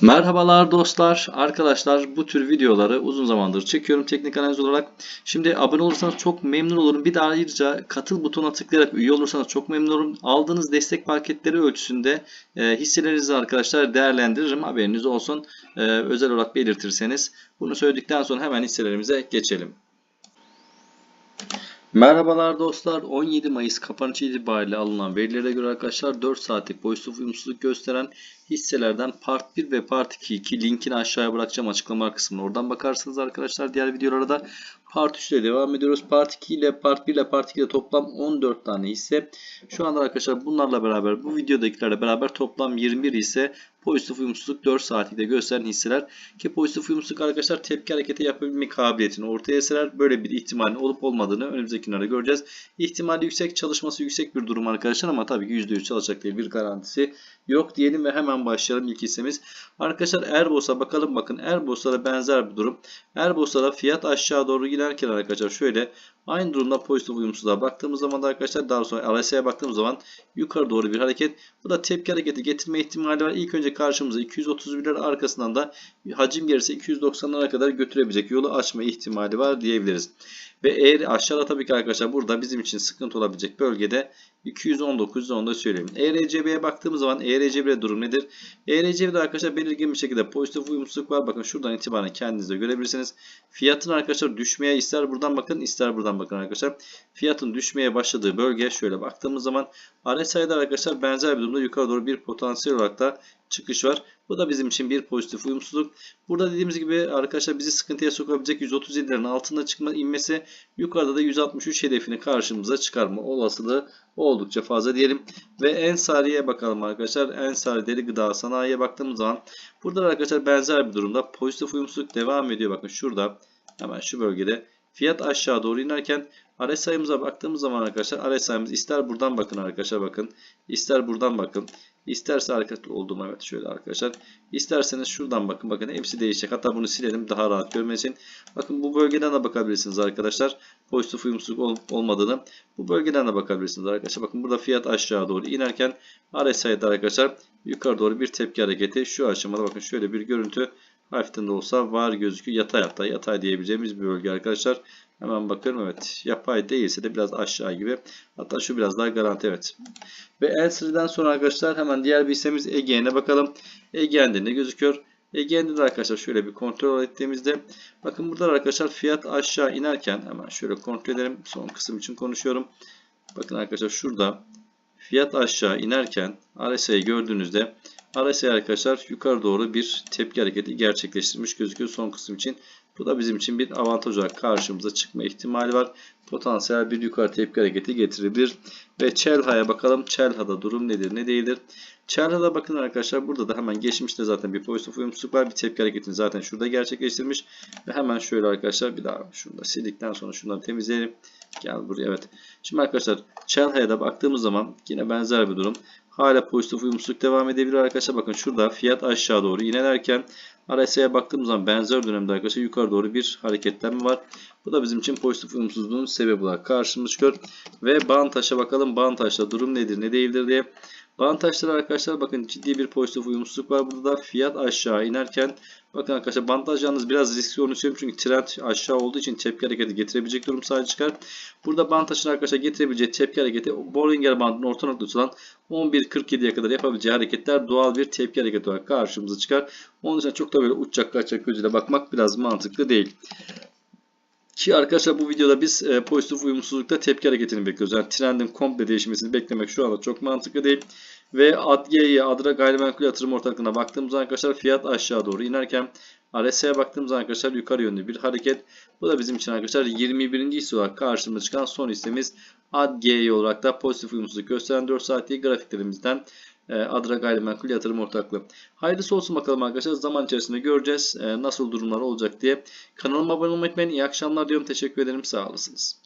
Merhabalar dostlar, arkadaşlar bu tür videoları uzun zamandır çekiyorum teknik analiz olarak. Şimdi abone olursanız çok memnun olurum. Bir de ayrıca katıl butonuna tıklayarak üye olursanız çok memnun olurum. Aldığınız destek paketleri ölçüsünde e, hisselerinizi arkadaşlar değerlendiririm. Haberiniz olsun. E, özel olarak belirtirseniz. Bunu söyledikten sonra hemen hisselerimize geçelim. Merhabalar dostlar. 17 Mayıs kapanış itibariyle alınan verilere göre arkadaşlar 4 saatlik pozitif uyumsuzluk gösteren hisselerden Part 1 ve Part 2, 2 linkini aşağıya bırakacağım açıklama kısmına. Oradan bakarsınız arkadaşlar. Diğer videolara da Part 3 ile devam ediyoruz. Part 2 ile Part 1 ile Part 2 ile toplam 14 tane hisse. Şu anda arkadaşlar bunlarla beraber bu videodakilerle beraber toplam 21 hisse pozitif uyumsuzluk 4 saatlikte gösteren hisseler ki pozitif uyumsuzluk arkadaşlar tepki hareketi yapabilme kabiliyetini ortaya serer. Böyle bir ihtimalin olup olmadığını önümüzdeki günlerde göreceğiz. İhtimali yüksek, çalışması yüksek bir durum arkadaşlar ama tabii ki %100 çalışacak diye bir garantisi yok diyelim ve hemen başlayalım ilk hissemiz. Arkadaşlar Erbos'a bakalım bakın Erbos'a benzer bir durum. Erbos'a fiyat aşağı doğru giderken arkadaşlar şöyle aynı durumda pozitif uyumsuzluğa baktığımız zaman da arkadaşlar daha sonra RSI'ye baktığımız zaman yukarı doğru bir hareket. Bu da tepki hareketi getirme ihtimali var. İlk önce karşımıza 231'ler arkasından da hacim gerisi 290'lara kadar götürebilecek yolu açma ihtimali var diyebiliriz. Ve eğer aşağıda tabii ki arkadaşlar burada bizim için sıkıntı olabilecek bölgede 219 onu söyleyeyim. ERCB'ye baktığımız zaman ERCB'de durum nedir? ERCB'de arkadaşlar belirgin bir şekilde pozitif uyumsuzluk var. Bakın şuradan itibaren kendiniz de görebilirsiniz. Fiyatın arkadaşlar düşmeye ister buradan bakın ister buradan bakın arkadaşlar. Fiyatın düşmeye başladığı bölge şöyle baktığımız zaman RSI'de arkadaşlar benzer bir durumda yukarı doğru bir potansiyel olarak da çıkış var. Bu da bizim için bir pozitif uyumsuzluk. Burada dediğimiz gibi arkadaşlar bizi sıkıntıya sokabilecek 137'lerin altında çıkma inmesi yukarıda da 163 hedefini karşımıza çıkarma olasılığı oldukça fazla diyelim. Ve Ensari'ye bakalım arkadaşlar. Ensari deri gıda sanayiye baktığımız zaman burada da arkadaşlar benzer bir durumda pozitif uyumsuzluk devam ediyor. Bakın şurada hemen şu bölgede fiyat aşağı doğru inerken RSI'mıza baktığımız zaman arkadaşlar RSI'mız ister buradan bakın arkadaşlar bakın ister buradan bakın İsterse hareket olduğum evet şöyle arkadaşlar. İsterseniz şuradan bakın. Bakın hepsi değişecek. Hatta bunu silelim daha rahat görmesin. Bakın bu bölgeden de bakabilirsiniz arkadaşlar. Pozitif uyumsuzluk olup olmadığını bu bölgeden de bakabilirsiniz arkadaşlar. Bakın burada fiyat aşağı doğru inerken RSI'de arkadaşlar yukarı doğru bir tepki hareketi. Şu aşamada bakın şöyle bir görüntü hafiften de olsa var gözüküyor. Yatay hatta yatay diyebileceğimiz bir bölge arkadaşlar. Hemen bakıyorum evet. Yapay değilse de biraz aşağı gibi. Hatta şu biraz daha garanti evet. Ve Elsiri'den sonra arkadaşlar hemen diğer bir hissemiz Ege'ne bakalım. Ege'nde ne gözüküyor? Ege'nde de arkadaşlar şöyle bir kontrol ettiğimizde bakın burada arkadaşlar fiyat aşağı inerken hemen şöyle kontrol edelim. Son kısım için konuşuyorum. Bakın arkadaşlar şurada fiyat aşağı inerken RSI'yi gördüğünüzde RSI arkadaşlar yukarı doğru bir tepki hareketi gerçekleştirmiş gözüküyor son kısım için. Bu da bizim için bir avantaj olarak karşımıza çıkma ihtimali var. Potansiyel bir yukarı tepki hareketi getirebilir. Ve Çelha'ya bakalım. Çelha'da durum nedir ne değildir. Çelha'da bakın arkadaşlar burada da hemen geçmişte zaten bir pozitif uyumsuzluk var. Bir tepki hareketini zaten şurada gerçekleştirmiş. Ve hemen şöyle arkadaşlar bir daha şunu da sildikten sonra şunları temizleyelim. Gel buraya evet. Şimdi arkadaşlar Çelha'ya da baktığımız zaman yine benzer bir durum. Hala pozitif uyumsuzluk devam edebilir arkadaşlar. Bakın şurada fiyat aşağı doğru inelerken RSI'ye baktığımız zaman benzer dönemde arkadaşlar yukarı doğru bir hareketlenme var. Bu da bizim için pozitif uyumsuzluğun sebebi olarak karşımıza çıkıyor. Ve Bantaş'a bakalım. Bantaş'ta durum nedir ne değildir diye. Bantaşlar arkadaşlar bakın ciddi bir pozitif uyumsuzluk var. Burada da fiyat aşağı inerken bakın arkadaşlar bantaj yalnız biraz riskli onu söyleyeyim çünkü trend aşağı olduğu için tepki hareketi getirebilecek durum sadece çıkar. Burada bantajın arkadaşlar getirebileceği tepki hareketi Bollinger bandının orta noktası olan 11.47'ye kadar yapabileceği hareketler doğal bir tepki hareketi olarak karşımıza çıkar. Onun için çok da böyle uçacak kaçacak gözüyle bakmak biraz mantıklı değil. Ki arkadaşlar bu videoda biz e, pozitif uyumsuzlukta tepki hareketini bekliyoruz. Yani trendin komple değişmesini beklemek şu anda çok mantıklı değil. Ve ADG'ye Adra Gayrimenkul Yatırım Ortaklığı'na baktığımız arkadaşlar fiyat aşağı doğru inerken RSI'ye baktığımız arkadaşlar yukarı yönlü bir hareket. Bu da bizim için arkadaşlar 21. hisse olarak karşımıza çıkan son hissemiz ADG'ye olarak da pozitif uyumsuzluk gösteren 4 saatlik grafiklerimizden Adra Gayrimenkul Yatırım Ortaklığı. Hayırlısı olsun bakalım arkadaşlar. Zaman içerisinde göreceğiz e, nasıl durumlar olacak diye. Kanalıma abone olmayı unutmayın. İyi akşamlar diyorum. Teşekkür ederim. Sağ olasınız.